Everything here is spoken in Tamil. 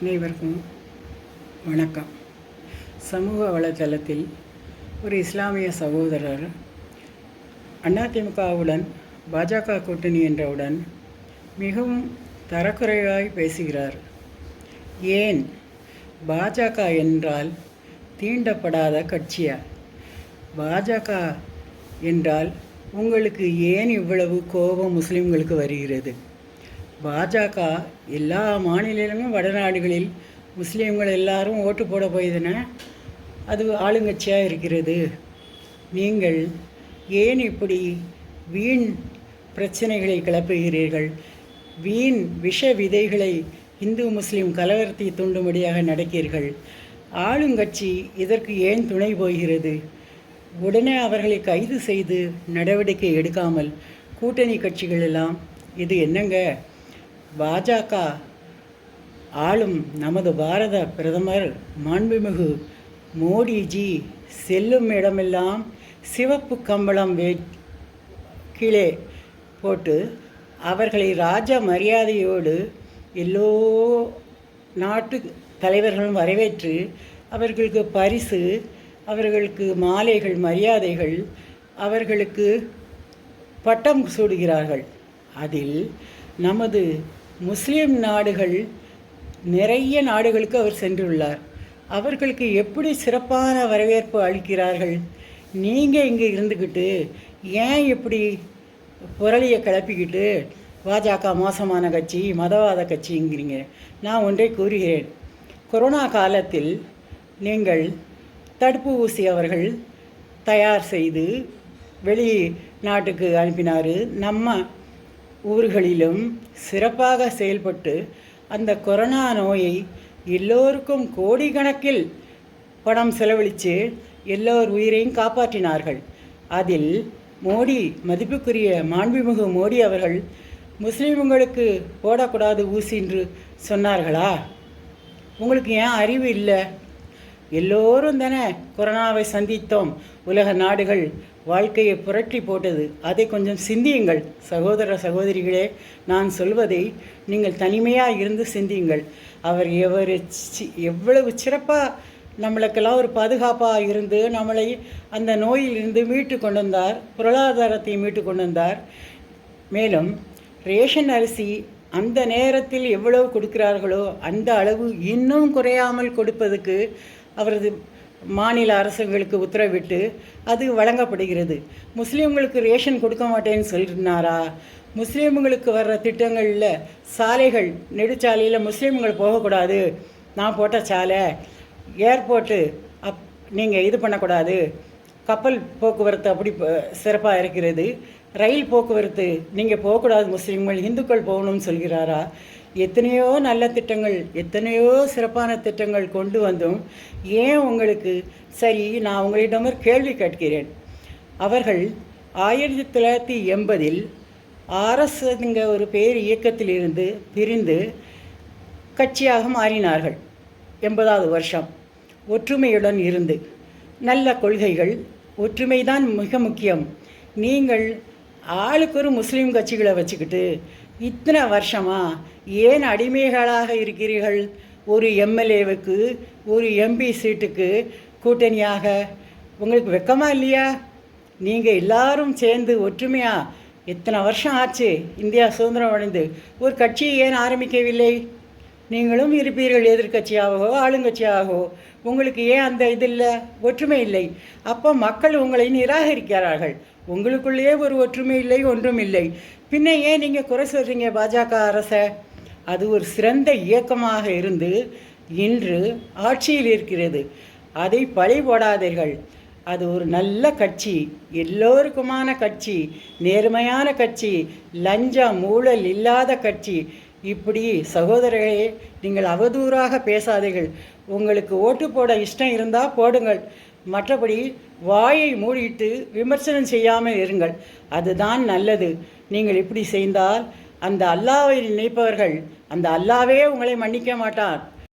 அனைவருக்கும் வணக்கம். சமூக வலைத்தளத்தில் ஒரு இஸ்லாமிய சகோதரர் அதிமுகவுடன் பாஜக கூட்டணி என்றவுடன் மிகவும் தரக்குறைவாய் பேசுகிறார். ஏன்? பாஜக என்றால் தீண்டப்படாத கட்சியா? பாஜக என்றால் உங்களுக்கு ஏன் இவ்வளவு கோபம் முஸ்லிம்களுக்கு வருகிறது? பாஜக எல்லா மாநிலங்களிலும் வடநாடுகளில் முஸ்லீம்கள் எல்லாரும் ஓட்டு போட போயதுன அது ஆளுங்கட்சியாக இருக்கிறது. நீங்கள் ஏன் இப்படி வீண் பிரச்சனைகளை கிளப்புகிறீர்கள்? வீண் விஷ விதைகளை இந்து முஸ்லீம் கலவரத்தை தூண்டும்படியாக நடக்கிறீர்கள். ஆளுங்கட்சி இதற்கு ஏன் துணை போகிறது? உடனே அவர்களை கைது செய்து நடவடிக்கை எடுக்காமல் கூட்டணி கட்சிகள் எல்லாம் இது என்னங்க? பாஜக ஆளும் நமது பாரத பிரதமர் மாண்புமிகு மோடிஜி செல்லும் இடமெல்லாம் சிவப்பு கம்பளம் வே கீழே போட்டு அவர்களை ராஜ மரியாதையோடு எல்லோ நாட்டு தலைவர்களும் வரவேற்று அவர்களுக்கு பரிசு அவர்களுக்கு மாலைகள் மரியாதைகள் அவர்களுக்கு பட்டம் சூடுகிறார்கள். அதில் நமது முஸ்லீம் நாடுகள் நிறைய நாடுகளுக்கு அவர் சென்றுள்ளார். அவர்களுக்கு எப்படி சிறப்பான வரவேற்பு அளிக்கிறார்கள்? நீங்கள் இங்கே இருந்துக்கிட்டு ஏன் இப்படி புரளியை கிளப்பிக்கிட்டு பாஜக மோசமான கட்சி மதவாத கட்சிங்கிறீங்க? நான் ஒன்றை கூறுகிறேன். கொரோனா காலத்தில் நீங்கள் தடுப்பு ஊசி அவர்கள் தயார் செய்து வெளி நாட்டுக்கு அனுப்பினார். நம்ம ஊர்களிலும் சிறப்பாக செயல்பட்டு அந்த கொரோனா நோயை எல்லோருக்கும் கோடிக்கணக்கில் பணம் செலவழித்து எல்லோர் உயிரையும் காப்பாற்றினார்கள். அதில் மோடி மதிப்புக்குரிய மாண்புமிகு மோடி அவர்கள் முஸ்லீம்களுக்கு போடக்கூடாது ஊசி என்று சொன்னார்களா? உங்களுக்கு ஏன் அறிவு இல்லை? எல்லோரும் தானே கொரோனாவை சந்தித்தோம். உலக நாடுகள் வாழ்க்கையை புரட்டி போட்டது. அதை கொஞ்சம் சிந்தியுங்கள். சகோதர சகோதரிகளே நான் சொல்வதை நீங்கள் தனிமையாக இருந்து சிந்தியுங்கள். அவர் எவர் சி- எவ்வளவு சிறப்பாக நம்மளுக்கெல்லாம் ஒரு பாதுகாப்பாக இருந்து நம்மளை அந்த நோயிலிருந்து மீட்டு கொண்டு வந்தார். பொருளாதாரத்தை மீட்டு கொண்டு வந்தார். மேலும் ரேஷன் அரிசி அந்த நேரத்தில் எவ்வளவு கொடுக்கிறார்களோ அந்த அளவு இன்னும் குறையாமல் கொடுப்பதுக்கு அவரது மாநில அரசுகளுக்கு உத்தரவிட்டு அது வழங்கப்படுகிறது. முஸ்லீம்களுக்கு ரேஷன் கொடுக்க மாட்டேன்னு சொல்லிருந்தாரா? முஸ்லீம்களுக்கு வர்ற திட்டங்களில் சாலைகள் நெடுச்சாலையில் முஸ்லீம்கள் போகக்கூடாது. நான் போட்ட சாலை ஏர்போர்ட்டு அப் நீங்கள் இது பண்ணக்கூடாது. கப்பல் போக்குவரத்து அப்படி சிறப்பாக இருக்கிறது. ரயில் போக்குவரத்து நீங்கள் போகக்கூடாது முஸ்லீம்கள் இந்துக்கள் போகணும்னு சொல்கிறாரா? எத்தனையோ நல்ல திட்டங்கள் எத்தனையோ சிறப்பான திட்டங்கள் கொண்டு வந்தும் ஏன் உங்களுக்கு சரி நான் உங்களிடம் ஒரு கேள்வி கேட்கிறேன். அவர்கள் ஆயிரத்தி தொள்ளாயிரத்தி எண்பதில் ஆர்எஸ்ங்கிற ஒரு பேர் இயக்கத்திலிருந்து பிரிந்து கட்சியாக மாறினார்கள். எண்பதாவது வருஷம். ஒற்றுமையுடன் இருந்து. நல்ல கொள்கைகள் ஒற்றுமை தான் மிக முக்கியம். நீங்கள் ஆளுக்கு ஒரு முஸ்லீம் கட்சிகளை வச்சுக்கிட்டு இத்தனை வருஷமா ஏன் அடிமைகளாக இருக்கிறீர்கள்? ஒரு எம்எல்ஏவுக்கு ஒரு எம்பி சீட்டுக்கு கூட்டணியாக உங்களுக்கு வெக்கமா இல்லையா? நீங்கள் எல்லாரும் சேர்ந்து ஒற்றுமையாக எத்தனை வருஷம் ஆச்சு இந்தியா சுதந்திரம் அடைந்து. ஒரு கட்சியை ஏன் ஆரம்பிக்கவில்லை? நீங்களும் இருப்பீர்கள் எதிர்க்கட்சியாகவோ ஆளுங்கட்சியாகவோ. உங்களுக்கு ஏன் அந்த இது இல்லை? ஒற்றுமை இல்லை. அப்போ மக்கள் உங்களை நிராகரிக்கிறார்கள். உங்களுக்குள்ளேயே ஒரு ஒற்றுமை இல்லை ஒன்றும் இல்லை. பின்ன ஏன் நீங்கள் குறை சொல்கிறீங்க பாஜக அரசை. அது ஒரு சிறந்த இயக்கமாக இருந்து இன்று ஆட்சியில் இருக்கிறது. அதை பழி போடாதீர்கள். அது ஒரு நல்ல கட்சி எல்லோருக்குமான கட்சி நேர்மையான கட்சி லஞ்சம் ஊழல் இல்லாத கட்சி. இப்படி சகோதரர்களே நீங்கள் அவதூறாக பேசாதீர்கள். உங்களுக்கு ஓட்டு போட இஷ்டம் இருந்தால் போடுங்கள். மற்றபடி வாயை மூடிட்டு விமர்சனம் செய்யாமல் இருங்கள். அதுதான் நல்லது. நீங்கள் இப்படி செய்தால் அந்த அல்லாவை நினைப்பவர்கள் அந்த அல்லாவே உங்களை மன்னிக்க மாட்டார்.